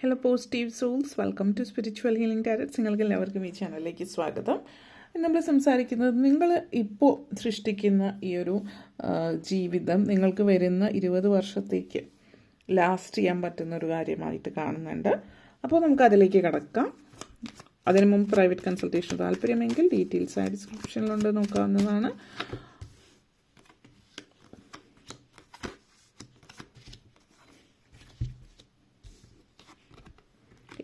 Hello positive souls welcome to spiritual healing tarots നിങ്ങൾക്ക് എല്ലാവർക്കും ഈ ചാനലിലേക്ക് സ്വാഗതം. നമ്മൾ സംസാരിക്കുന്നത് നിങ്ങൾ ഇപ്പോൾ സൃഷ്ടിക്കുന്ന ഈ ഒരു ജീവിതം നിങ്ങൾക്ക് വരുന്ന ഇരുപത് വർഷത്തേക്ക് ലാസ്റ്റ് ചെയ്യാൻ പറ്റുന്ന ഒരു കാര്യമായിട്ട് കാണുന്നുണ്ട്. അപ്പോൾ നമുക്ക് അതിലേക്ക് കിടക്കാം. അതിനു മുമ്പ് പ്രൈവറ്റ് കൺസൾട്ടേഷൻ താല്പര്യമെങ്കിൽ ഡീറ്റെയിൽസ് ആ ഡിസ്ക്രിപ്ഷനിലുണ്ട് നോക്കാവുന്നതാണ്.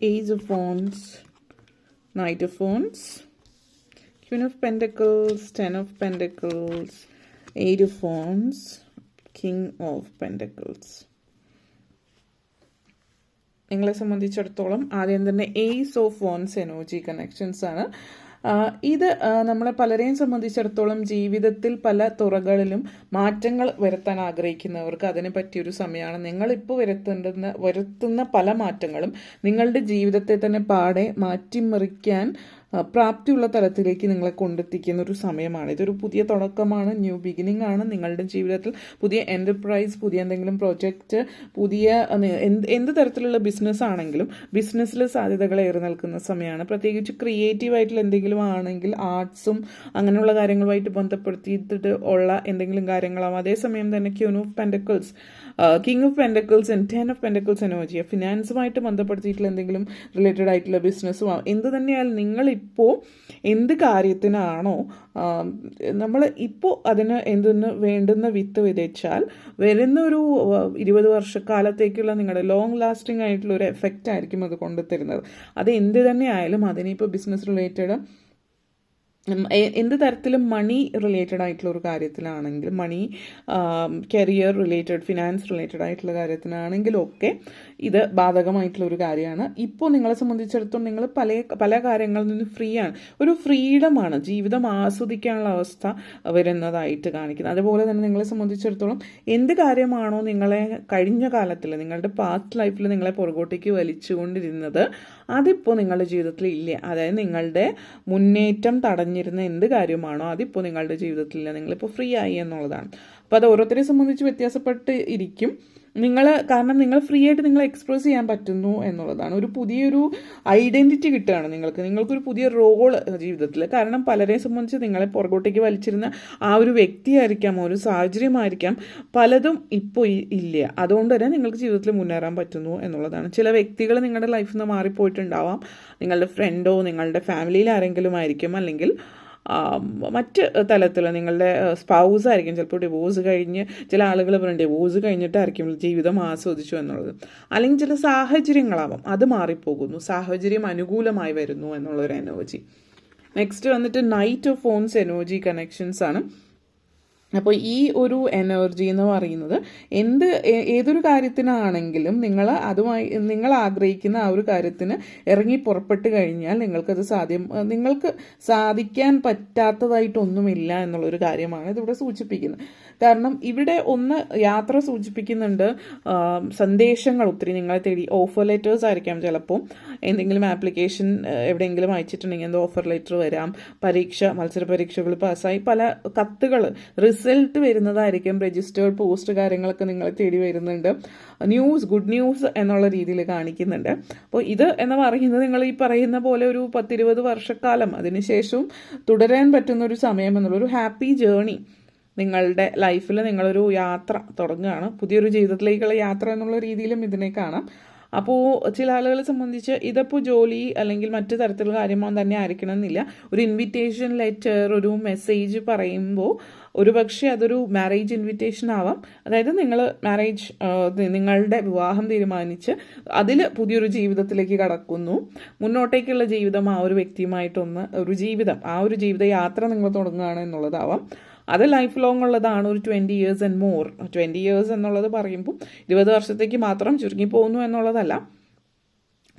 Ace of Wands, Knight of Wands, Queen of Pentacles, Ten of Pentacles, Eight of Wands, King of Pentacles. നിങ്ങളെ സംബന്ധിച്ചിടത്തോളം ആദ്യം തന്നെ ace of wands energy connections ആണ് ഇത് നമ്മളെ പലരെയും സംബന്ധിച്ചിടത്തോളം ജീവിതത്തിൽ പല തുറകളിലും മാറ്റങ്ങൾ വരുത്താൻ ആഗ്രഹിക്കുന്നവർക്ക് അതിനെ പറ്റിയൊരു സമയമാണ്. നിങ്ങളിപ്പോൾ വരുത്തേണ്ടുന്ന വരുത്തുന്ന പല മാറ്റങ്ങളും നിങ്ങളുടെ ജീവിതത്തെ തന്നെ പാടെ മാറ്റിമറിക്കാൻ പ്രാപ്തിയുള്ള തലത്തിലേക്ക് നിങ്ങളെ കൊണ്ടെത്തിക്കുന്ന ഒരു സമയമാണ്. ഇതൊരു പുതിയ തുടക്കമാണ് ന്യൂ ബിഗിനിങ് ആണ്. നിങ്ങളുടെ ജീവിതത്തിൽ പുതിയ എന്റർപ്രൈസ് പുതിയ എന്തെങ്കിലും പ്രോജക്റ്റ് പുതിയ എന്ത് എന്ത് തരത്തിലുള്ള ബിസിനസ് ആണെങ്കിലും ബിസിനസ്സിൽ സാധ്യതകൾ ഏറെ നിൽക്കുന്ന സമയമാണ്. പ്രത്യേകിച്ച് ക്രിയേറ്റീവ് ആയിട്ടുള്ള എന്തെങ്കിലും ആണെങ്കിൽ ആർട്സും അങ്ങനെയുള്ള കാര്യങ്ങളുമായിട്ട് ബന്ധപ്പെടുത്തിയിട്ട് ഉള്ള എന്തെങ്കിലും കാര്യങ്ങളാവും. അതേസമയം തന്നെ queen of pentacles king of pentacles and ten of pentacles energy ഫിനാൻസുമായിട്ട് ബന്ധപ്പെടുത്തിയിട്ടുള്ള എന്തെങ്കിലും റിലേറ്റഡ് ആയിട്ടുള്ള ബിസിനസ്സും എന്ത് തന്നെയായാലും നിങ്ങളിപ്പോൾ എന്ത് കാര്യത്തിനാണോ നമ്മൾ ഇപ്പോൾ അതിന് എന്തിന് വേണ്ടുന്ന വിത്ത് വിതച്ചാൽ വരുന്ന ഒരു ഇരുപത് വർഷക്കാലത്തേക്കുള്ള നിങ്ങളുടെ ലോങ് ലാസ്റ്റിംഗ് ആയിട്ടുള്ള ഒരു എഫക്റ്റ് ആയിരിക്കും അത് കൊണ്ടുതരുന്നത്. അത് എന്ത് തന്നെ ആയാലും അതിനിപ്പോൾ ബിസിനസ് റിലേറ്റഡ് എന്ത് തരത്തിലും മണി റിലേറ്റഡ് ആയിട്ടുള്ള ഒരു കാര്യത്തിലാണെങ്കിൽ money career related finance related ആയിട്ടുള്ള കാര്യത്തിനാണെങ്കിലും ഒക്കെ ഇത് ബാധകമായിട്ടുള്ള ഒരു കാര്യമാണ്. ഇപ്പോൾ നിങ്ങളെ സംബന്ധിച്ചിടത്തോളം നിങ്ങൾ പല പല കാര്യങ്ങളിൽ നിന്ന് ഫ്രീ ആണ്. ഒരു ഫ്രീഡമാണ് ജീവിതം ആസ്വദിക്കാനുള്ള അവസ്ഥ വരുന്നതായിട്ട് കാണിക്കുന്നത് അതുപോലെ തന്നെ നിങ്ങളെ സംബന്ധിച്ചിടത്തോളം എന്ത് കാര്യമാണോ നിങ്ങളെ കഴിഞ്ഞ കാലത്തിൽ നിങ്ങളുടെ പാസ്റ്റ് ലൈഫിൽ നിങ്ങളെ പുറകോട്ടേക്ക് വലിച്ചുകൊണ്ടിരുന്നത് അതിപ്പോൾ നിങ്ങളുടെ ജീവിതത്തിൽ ഇല്ല. അതായത് നിങ്ങളുടെ മുന്നേറ്റം തടഞ്ഞിരുന്ന എന്ത് കാര്യമാണോ അതിപ്പോൾ നിങ്ങളുടെ ജീവിതത്തിൽ നിങ്ങളിപ്പോൾ ഫ്രീ ആയി എന്നുള്ളതാണ്. അപ്പോൾ അത് ഓരോരുത്തരെ സംബന്ധിച്ച് വ്യത്യാസപ്പെട്ട് ഇരിക്കും. നിങ്ങൾ കാരണം നിങ്ങൾ ഫ്രീ ആയിട്ട് നിങ്ങൾ എക്സ്പ്രസ് ചെയ്യാൻ പറ്റുന്നു എന്നുള്ളതാണ്. ഒരു പുതിയൊരു ഐഡന്റിറ്റി കിട്ടുകയാണ് നിങ്ങൾക്ക്. നിങ്ങൾക്കൊരു പുതിയ റോൾ ജീവിതത്തിൽ കാരണം പലരെ സംബന്ധിച്ച് നിങ്ങളെ പുറകോട്ടേക്ക് വലിച്ചിരുന്ന ആ ഒരു വ്യക്തിയായിരിക്കാം ഒരു സാഹചര്യമായിരിക്കാം പലതും ഇപ്പോൾ ഇല്ല. അതുകൊണ്ട് തന്നെ നിങ്ങൾക്ക് ജീവിതത്തിൽ മുന്നേറാൻ പറ്റുന്നു എന്നുള്ളതാണ്. ചില വ്യക്തികൾ നിങ്ങളുടെ ലൈഫിൽ നിന്ന് മാറിപ്പോയിട്ടുണ്ടാവാം. നിങ്ങളുടെ ഫ്രണ്ടോ നിങ്ങളുടെ ഫാമിലിയിൽ ആരെങ്കിലും ആയിരിക്കും. അല്ലെങ്കിൽ മറ്റ് തലത്തിൽ നിങ്ങളുടെ സ്പൗസ് ആയിരിക്കും ചിലപ്പോൾ ഡിവോഴ്സ് കഴിഞ്ഞ് ചില ആളുകൾ പറയും ഡിവോഴ്സ് കഴിഞ്ഞിട്ടായിരിക്കും ജീവിതം ആസ്വദിച്ചു എന്നുള്ളത്. അല്ലെങ്കിൽ ചില സാഹചര്യങ്ങളാവാം. അത് മാറിപ്പോകുന്നു. സാഹചര്യം അനുകൂലമായി വരുന്നു എന്നുള്ളൊരു എനർജി നെക്സ്റ്റ് വന്നിട്ട് നൈറ്റ് ഓഫ് ഫോൺസ് എനർജി കണക്ഷൻസ് ആണ്. അപ്പോൾ ഈ ഒരു എനർജി എന്ന് പറയുന്നത് എന്ത് ഏതൊരു കാര്യത്തിനാണെങ്കിലും നിങ്ങൾ അതുമായി നിങ്ങൾ ആഗ്രഹിക്കുന്ന ആ ഒരു കാര്യത്തിന് ഇറങ്ങി പുറപ്പെട്ട് കഴിഞ്ഞാൽ നിങ്ങൾക്കത് സാധ്യം നിങ്ങൾക്ക് സാധിക്കാൻ പറ്റാത്തതായിട്ടൊന്നുമില്ല എന്നുള്ളൊരു കാര്യമാണ് ഇതിവിടെ സൂചിപ്പിക്കുന്നത്. കാരണം ഇവിടെ ഒന്ന് യാത്ര സൂചിപ്പിക്കുന്നുണ്ട് സന്ദേശങ്ങൾ ഒത്തിരി നിങ്ങളെ തേടി ഓഫർ ലെറ്റേഴ്സ് ആയിരിക്കാം ചിലപ്പോൾ എന്തെങ്കിലും ആപ്ലിക്കേഷൻ എവിടെയെങ്കിലും അയച്ചിട്ടുണ്ടെങ്കിൽ എന്തോ ഓഫർ ലെറ്റർ വരാം പരീക്ഷ മത്സര പരീക്ഷകൾ പാസ്സായി പല കത്തുകൾ റിസൾട്ട് വരുന്നതായിരിക്കും രജിസ്റ്റേർഡ് പോസ്റ്റ് കാര്യങ്ങളൊക്കെ നിങ്ങൾ തേടി വരുന്നുണ്ട്. ന്യൂസ് ഗുഡ് ന്യൂസ് എന്നുള്ള രീതിയിൽ കാണിക്കുന്നുണ്ട്. അപ്പോൾ ഇത് എന്ന് പറയുന്നത് നിങ്ങൾ ഈ പറയുന്ന പോലെ ഒരു പത്തിരുപത് വർഷക്കാലം അതിനുശേഷവും തുടരാൻ പറ്റുന്ന ഒരു സമയം എന്നുള്ള ഒരു ഹാപ്പി ജേണി നിങ്ങളുടെ ലൈഫിൽ നിങ്ങളൊരു യാത്ര തുടങ്ങുകയാണ്. പുതിയൊരു ജീവിതത്തിലേക്കുള്ള യാത്ര എന്നുള്ള രീതിയിലും ഇതിനെ കാണാം. അപ്പോൾ ചില ആളുകളെ സംബന്ധിച്ച് ഇതപ്പോൾ ജോലി അല്ലെങ്കിൽ മറ്റു തരത്തിലുള്ള കാര്യമോ തന്നെ ആയിരിക്കണം എന്നില്ല ഒരു ഇൻവിറ്റേഷൻ ലെറ്റർ ഒരു മെസ്സേജ് പറയുമ്പോൾ ഒരു പക്ഷേ അതൊരു മാരേജ് ഇൻവിറ്റേഷൻ ആവാം. അതായത് നിങ്ങൾ മാരേജ് നിങ്ങളുടെ വിവാഹം തീരുമാനിച്ച് അതിൽ പുതിയൊരു ജീവിതത്തിലേക്ക് കടക്കുന്നു. മുന്നോട്ടേക്കുള്ള ജീവിതം ആ ഒരു വ്യക്തിയുമായിട്ടൊന്ന് ഒരു ജീവിതം ആ ഒരു ജീവിത യാത്ര നിങ്ങൾ തുടങ്ങുകയാണ് എന്നുള്ളതാവാം. അത് ലൈഫ് ലോങ് ഉള്ളതാണ് ഒരു twenty years and more twenty years എന്നുള്ളത് പറയുമ്പോൾ ഇരുപത് വർഷത്തേക്ക് മാത്രം ചുരുങ്ങി പോകുന്നു എന്നുള്ളതല്ല.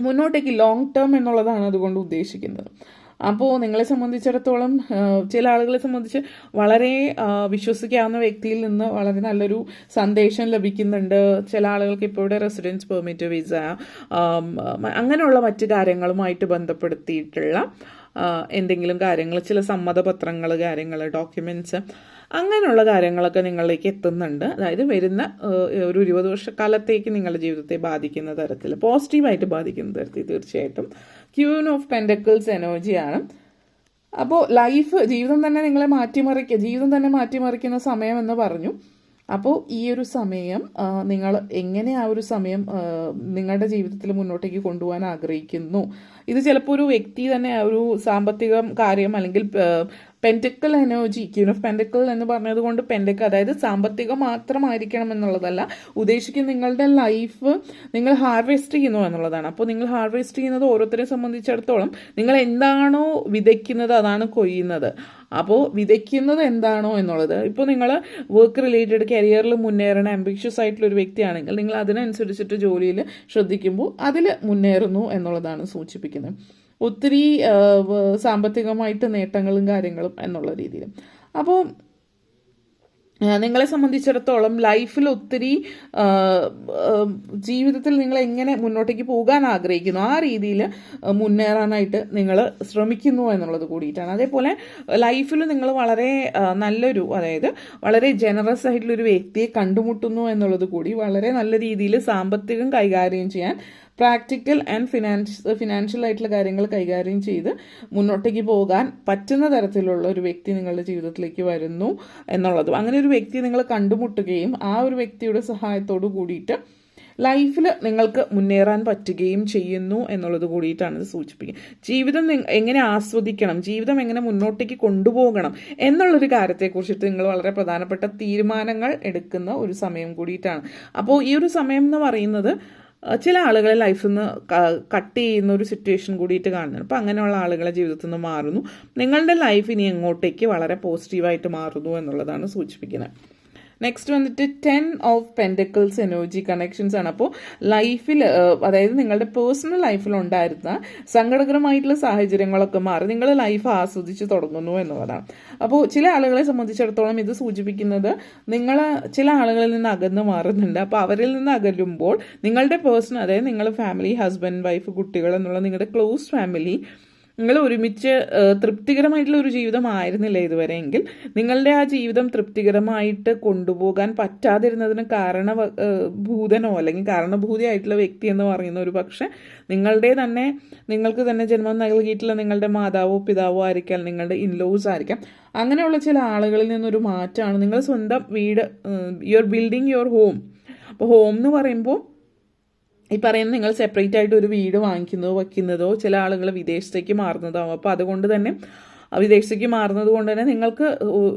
മുന്നോട്ടേക്ക് ലോങ് ടേം എന്നുള്ളതാണ് അതുകൊണ്ട് ഉദ്ദേശിക്കുന്നത്. അപ്പോൾ നിങ്ങളെ സംബന്ധിച്ചിടത്തോളം ചില ആളുകളെ സംബന്ധിച്ച് വളരെ വിശ്വസിക്കാവുന്ന വ്യക്തിയിൽ നിന്ന് വളരെ നല്ലൊരു സന്ദേശം ലഭിക്കുന്നുണ്ട്. ചില ആളുകൾക്ക് ഇപ്പോൾ ഇവിടെ റെസിഡൻസ് പെർമിറ്റ് വിസ അങ്ങനെയുള്ള മറ്റു കാര്യങ്ങളുമായിട്ട് ബന്ധപ്പെടുത്തിയിട്ടുള്ള എന്തെങ്കിലും കാര്യങ്ങൾ ചില സമ്മതപത്രങ്ങൾ കാര്യങ്ങൾ ഡോക്യുമെന്റ്സ് അങ്ങനെയുള്ള കാര്യങ്ങളൊക്കെ നിങ്ങളിലേക്ക് എത്തുന്നുണ്ട്. അതായത് വരുന്ന ഒരു ഇരുപത് വർഷക്കാലത്തേക്ക് നിങ്ങളുടെ ജീവിതത്തെ ബാധിക്കുന്ന തരത്തിൽ പോസിറ്റീവായിട്ട് ബാധിക്കുന്ന തരത്തിൽ തീർച്ചയായിട്ടും ക്യൂൻ ഓഫ് പെൻഡക്കിൾസ് എനർജിയാണ്. അപ്പോൾ ലൈഫ് ജീവിതം തന്നെ നിങ്ങളെ മാറ്റിമറിക്കുക ജീവിതം തന്നെ മാറ്റിമറിക്കുന്ന സമയം എന്ന് പറഞ്ഞു. അപ്പോൾ ഈ ഒരു സമയം നിങ്ങൾ എങ്ങനെ ആ ഒരു സമയം നിങ്ങളുടെ ജീവിതത്തിൽ മുന്നോട്ടേക്ക് കൊണ്ടുപോകാൻ ആഗ്രഹിക്കുന്നു? ഇത് ചിലപ്പോൾ ഒരു വ്യക്തി തന്നെ ഒരു സാമ്പത്തിക കാര്യം അല്ലെങ്കിൽ pentacle energy queen of pentacle എന്ന് പറഞ്ഞത് കൊണ്ട് പെന്റക്കൽ അതായത് സാമ്പത്തികം മാത്രമായിരിക്കണം എന്നുള്ളതല്ല ഉദ്ദേശിക്കുന്ന നിങ്ങളുടെ ലൈഫ് നിങ്ങൾ ഹാർവെസ്റ്റ് ചെയ്യുന്നു എന്നുള്ളതാണ്. അപ്പോൾ നിങ്ങൾ ഹാർവെസ്റ്റ് ചെയ്യുന്നത് ഓരോരുത്തരെ സംബന്ധിച്ചിടത്തോളം നിങ്ങൾ എന്താണോ വിതയ്ക്കുന്നത് അതാണ് കൊയ്യുന്നത്. അപ്പോൾ വിതയ്ക്കുന്നത് എന്താണോ എന്നുള്ളത്. ഇപ്പോൾ നിങ്ങൾ വർക്ക് റിലേറ്റഡ് കരിയറിൽ മുന്നേറണ ആംബിഷ്യസ് ആയിട്ടുള്ള ഒരു വ്യക്തിയാണെങ്കിൽ നിങ്ങൾ അതിനനുസരിച്ചിട്ട് ജോലിയിൽ ശ്രദ്ധിക്കുമ്പോൾ അതിൽ മുന്നേറുന്നു എന്നുള്ളതാണ് സൂചിപ്പിക്കുന്നത്. ഒത്തിരി സാമ്പത്തികമായിട്ട് നേട്ടങ്ങളും കാര്യങ്ങളും എന്നുള്ള രീതിയിൽ അപ്പോൾ നിങ്ങളെ സംബന്ധിച്ചിടത്തോളം ലൈഫിൽ ഒത്തിരി ജീവിതത്തിൽ നിങ്ങൾ എങ്ങനെ മുന്നോട്ടേക്ക് പോകാൻ ആഗ്രഹിക്കുന്നു ആ രീതിയിൽ മുന്നേറാനായിട്ട് നിങ്ങൾ ശ്രമിക്കുന്നു എന്നുള്ളത് കൂടിയിട്ടാണ്. അതേപോലെ ലൈഫിൽ നിങ്ങൾ വളരെ നല്ലൊരു അതായത് വളരെ ജനറസ് ആയിട്ടുള്ള ഒരു വ്യക്തിയെ കണ്ടുമുട്ടുന്നു എന്നുള്ളത് കൂടി വളരെ നല്ല രീതിയിൽ സാമ്പത്തികം കൈകാര്യം ചെയ്യാൻ പ്രാക്ടിക്കൽ ആൻഡ് ഫിനാൻസ് ഫിനാൻഷ്യൽ ആയിട്ടുള്ള കാര്യങ്ങൾ കൈകാര്യം ചെയ്ത് മുന്നോട്ടേക്ക് പോകാൻ പറ്റുന്ന തരത്തിലുള്ള ഒരു വ്യക്തി നിങ്ങളുടെ ജീവിതത്തിലേക്ക് വരുന്നു എന്നുള്ളതും. അങ്ങനെ ഒരു വ്യക്തി നിങ്ങൾ കണ്ടുമുട്ടുകയും ആ ഒരു വ്യക്തിയുടെ സഹായത്തോടു കൂടിയിട്ട് ലൈഫിൽ നിങ്ങൾക്ക് മുന്നേറാൻ പറ്റുകയും ചെയ്യുന്നു എന്നുള്ളത് കൂടിയിട്ടാണ് ഇത് സൂചിപ്പിക്കുന്നത്. ജീവിതം എങ്ങനെ ആസ്വദിക്കണം ജീവിതം എങ്ങനെ മുന്നോട്ടേക്ക് കൊണ്ടുപോകണം എന്നുള്ളൊരു കാര്യത്തെക്കുറിച്ചിട്ട് നിങ്ങൾ വളരെ പ്രധാനപ്പെട്ട തീരുമാനങ്ങൾ എടുക്കുന്ന ഒരു സമയം കൂടിയിട്ടാണ്. അപ്പോൾ ഈ ഒരു സമയം എന്ന് പറയുന്നത് ചില ആളുകളെ ലൈഫിൽ നിന്ന് കട്ട് ചെയ്യുന്ന ഒരു സിറ്റുവേഷൻ കൂടിയിട്ട് കാണുന്നുണ്ട്. അപ്പോൾ അങ്ങനെയുള്ള ആളുകളെ ജീവിതത്തിൽ നിന്ന് മാറുന്നു. നിങ്ങളുടെ ലൈഫ് ഇനി എങ്ങോട്ടേക്ക് വളരെ പോസിറ്റീവായിട്ട് മാറുന്നു എന്നുള്ളതാണ് സൂചിപ്പിക്കുന്നത്. നെക്സ്റ്റ് വന്നിട്ട് ten of pentacles energy connections ആണ്. അപ്പോൾ ലൈഫിൽ അതായത് നിങ്ങളുടെ പേഴ്സണൽ ലൈഫിൽ ഉണ്ടായിരുന്ന സങ്കടകരമായിട്ടുള്ള സാഹചര്യങ്ങളൊക്കെ മാറി നിങ്ങൾ ലൈഫ് ആസ്വദിച്ച് തുടങ്ങുന്നു എന്നുള്ളതാണ്. അപ്പോൾ ചില ആളുകളെ സംബന്ധിച്ചിടത്തോളം ഇത് സൂചിപ്പിക്കുന്നത് നിങ്ങൾ ചില ആളുകളിൽ നിന്ന് അകന്ന് മാറുന്നുണ്ട്. അപ്പോൾ അവരിൽ നിന്ന് അകലുമ്പോൾ നിങ്ങളുടെ പേഴ്സണൽ അതായത് നിങ്ങൾ ഫാമിലി ഹസ്ബൻഡ് വൈഫ് കുട്ടികൾ എന്നുള്ള നിങ്ങളുടെ ക്ലോസ് ഫാമിലി നിങ്ങൾ ഒരുമിച്ച് തൃപ്തികരമായിട്ടുള്ള ഒരു ജീവിതമായിരുന്നില്ല ഇതുവരെ എങ്കിൽ നിങ്ങളുടെ ആ ജീവിതം തൃപ്തികരമായിട്ട് കൊണ്ടുപോകാൻ പറ്റാതിരുന്നതിന് കാരണ ഭൂതനോ അല്ലെങ്കിൽ കാരണഭൂതിയായിട്ടുള്ള വ്യക്തി എന്ന് പറയുന്ന ഒരു പക്ഷെ നിങ്ങളുടെ തന്നെ നിങ്ങൾക്ക് തന്നെ ജന്മം നൽകിയിട്ടുള്ള നിങ്ങളുടെ മാതാവോ പിതാവോ ആയിരിക്കാം നിങ്ങളുടെ ഇൻലോസ് ആയിരിക്കാം. അങ്ങനെയുള്ള ചില ആളുകളിൽ നിന്നൊരു മാറ്റമാണ്. നിങ്ങൾ സ്വന്തം വീട് you are building your home അപ്പോൾ ഹോം എന്ന് പറയുമ്പോൾ ഈ പറയുന്ന നിങ്ങൾ സെപ്പറേറ്റ് ആയിട്ട് ഒരു വീട് വാങ്ങിക്കുന്നതോ വയ്ക്കുന്നതോ ചില ആളുകൾ വിദേശത്തേക്ക് മാറുന്നതാവും. അപ്പോൾ അതുകൊണ്ട് തന്നെ വിദേശത്തേക്ക് മാറുന്നത് കൊണ്ട് തന്നെ നിങ്ങൾക്ക്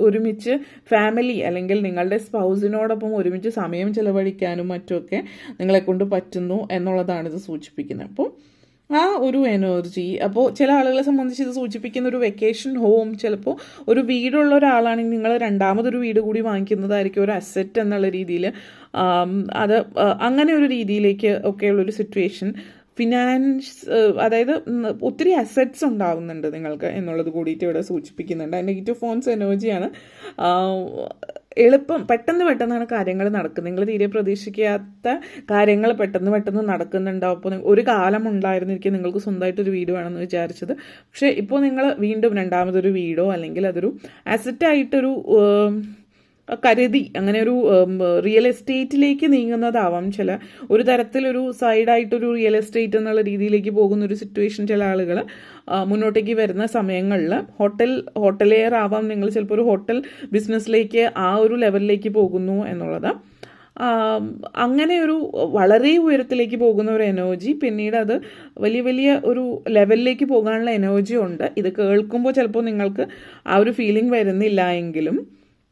ഒരുമിച്ച് ഫാമിലി അല്ലെങ്കിൽ നിങ്ങളുടെ സ്പൗസിനോടൊപ്പം ഒരുമിച്ച് സമയം ചിലവഴിക്കാനും മറ്റുമൊക്കെ നിങ്ങളെ കൊണ്ട് പറ്റുന്നു എന്നുള്ളതാണ് ഇത് സൂചിപ്പിക്കുന്നത്. അപ്പോൾ ആ ഒരു എനർജി. അപ്പോൾ ചില ആളുകളെ സംബന്ധിച്ച് ഇത് സൂചിപ്പിക്കുന്ന ഒരു വെക്കേഷൻ ഹോം ചിലപ്പോൾ ഒരു വീടുള്ള ഒരാളാണെങ്കിൽ നിങ്ങൾ രണ്ടാമതൊരു വീട് കൂടി വാങ്ങിക്കുന്നതായിരിക്കും ഒരു അസെറ്റ് എന്നുള്ള രീതിയിൽ അത് അങ്ങനെ ഒരു രീതിയിലേക്ക് ഒക്കെയുള്ളൊരു സിറ്റുവേഷൻ ഫിനാൻസ് അതായത് ഒത്തിരി അസറ്റ്സ് ഉണ്ടാവുന്നുണ്ട് നിങ്ങൾക്ക് എന്നുള്ളത് കൂടിയിട്ട് ഇവിടെ സൂചിപ്പിക്കുന്നുണ്ട്. നെഗറ്റീവ് ഫോൺസ് എനർജിയാണ് എളുപ്പം പെട്ടെന്ന് പെട്ടെന്നാണ് കാര്യങ്ങൾ നടക്കുന്നത്. നിങ്ങൾ തീരെ പ്രതീക്ഷിക്കാത്ത കാര്യങ്ങൾ പെട്ടെന്ന് പെട്ടെന്ന് നടക്കുന്നുണ്ടാവും അപ്പോൾ ഒരു കാലം ഉണ്ടായിരുന്നിരിക്കും നിങ്ങൾക്ക് സ്വന്തമായിട്ടൊരു വീട് വേണമെന്ന് വിചാരിച്ചത്. പക്ഷേ ഇപ്പോൾ നിങ്ങൾ വീണ്ടും രണ്ടാമതൊരു വീടോ അല്ലെങ്കിൽ അതൊരു അസറ്റായിട്ടൊരു കരുതി അങ്ങനെ ഒരു റിയൽ എസ്റ്റേറ്റിലേക്ക് നീങ്ങുന്നതാവാം. ചില ഒരു തരത്തിലൊരു സൈഡായിട്ടൊരു റിയൽ എസ്റ്റേറ്റ് എന്നുള്ള രീതിയിലേക്ക് പോകുന്ന ഒരു സിറ്റുവേഷൻ ചില ആളുകൾ മുന്നോട്ടേക്ക് വരുന്ന സമയങ്ങളിൽ ഹോട്ടൽ ഹോട്ടലെയർ ആവാം. നിങ്ങൾ ചിലപ്പോൾ ഒരു ഹോട്ടൽ ബിസിനസ്സിലേക്ക് ആ ഒരു ലെവലിലേക്ക് പോകുന്നു എന്നുള്ളത്. അങ്ങനെ ഒരു വളരെ ഉയരത്തിലേക്ക് പോകുന്ന ഒരു എനർജി പിന്നീട് അത് വലിയ വലിയ ഒരു ലെവലിലേക്ക് പോകാനുള്ള എനർജി ഉണ്ട്. ഇത് കേൾക്കുമ്പോൾ ചിലപ്പോൾ നിങ്ങൾക്ക് ആ ഒരു ഫീലിംഗ് വരുന്നില്ല എങ്കിലും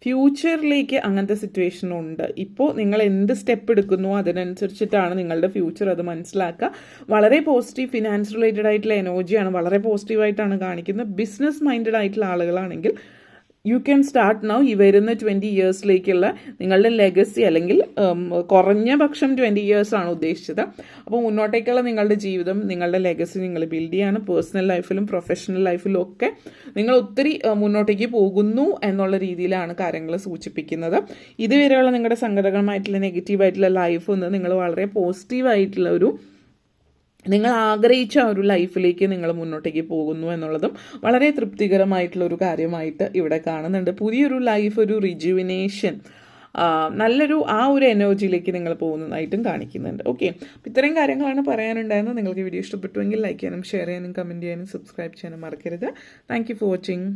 ഫ്യൂച്ചറിലേക്ക് അങ്ങനത്തെ സിറ്റുവേഷൻ ഉണ്ട്. ഇപ്പോൾ നിങ്ങൾ എന്ത് സ്റ്റെപ്പ് എടുക്കുന്നു അതിനനുസരിച്ചിട്ടാണ് നിങ്ങളുടെ ഫ്യൂച്ചർ അത് മനസ്സിലാക്കുക. വളരെ പോസിറ്റീവ് ഫിനാൻസ് റിലേറ്റഡ് ആയിട്ടുള്ള എനർജിയാണ് വളരെ പോസിറ്റീവായിട്ടാണ് കാണിക്കുന്നത്. ബിസിനസ് മൈൻഡഡ് ആയിട്ടുള്ള ആളുകളാണെങ്കിൽ യു ക്യാൻ സ്റ്റാർട്ട് നൗ ഈ വരുന്ന ട്വന്റി ഇയേഴ്സിലേക്കുള്ള നിങ്ങളുടെ ലെഗസി അല്ലെങ്കിൽ കുറഞ്ഞ പക്ഷം ട്വന്റി ഇയേഴ്സ് ആണ് ഉദ്ദേശിച്ചത്. അപ്പോൾ മുന്നോട്ടേക്കുള്ള നിങ്ങളുടെ ജീവിതം നിങ്ങളുടെ ലെഗസി നിങ്ങൾ ബിൽഡ് ചെയ്യാണ്. പേഴ്സണൽ ലൈഫിലും പ്രൊഫഷണൽ ലൈഫിലും ഒക്കെ നിങ്ങൾ ഒത്തിരി മുന്നോട്ടേക്ക് പോകുന്നു എന്നുള്ള രീതിയിലാണ് കാര്യങ്ങൾ സൂചിപ്പിക്കുന്നത്. ഇതുവരെയുള്ള നിങ്ങളുടെ സങ്കടകരമായിട്ടുള്ള നെഗറ്റീവായിട്ടുള്ള ലൈഫ് ഒന്ന് നിങ്ങൾ വളരെ പോസിറ്റീവായിട്ടുള്ള ഒരു നിങ്ങൾ ആഗ്രഹിച്ച ആ ഒരു ലൈഫിലേക്ക് നിങ്ങൾ മുന്നോട്ടേക്ക് പോകുന്നു എന്നുള്ളതും വളരെ തൃപ്തികരമായിട്ടുള്ളൊരു കാര്യമായിട്ട് ഇവിടെ കാണുന്നുണ്ട്. പുതിയൊരു ലൈഫ് ഒരു റിജുവിനേഷൻ നല്ലൊരു ആ ഒരു എനർജിയിലേക്ക് നിങ്ങൾ പോകുന്നതായിട്ടും കാണിക്കുന്നുണ്ട്. ഓക്കെ ഇത്രയും കാര്യങ്ങളാണ് പറയാനുണ്ടായിരുന്നത്. നിങ്ങൾക്ക് വീഡിയോ ഇഷ്ടപ്പെട്ടുവെങ്കിൽ ലൈക്ക് ചെയ്യാനും ഷെയർ ചെയ്യാനും കമന്റ് ചെയ്യാനും സബ്സ്ക്രൈബ് ചെയ്യാനും മറക്കരുത്. Thank for watching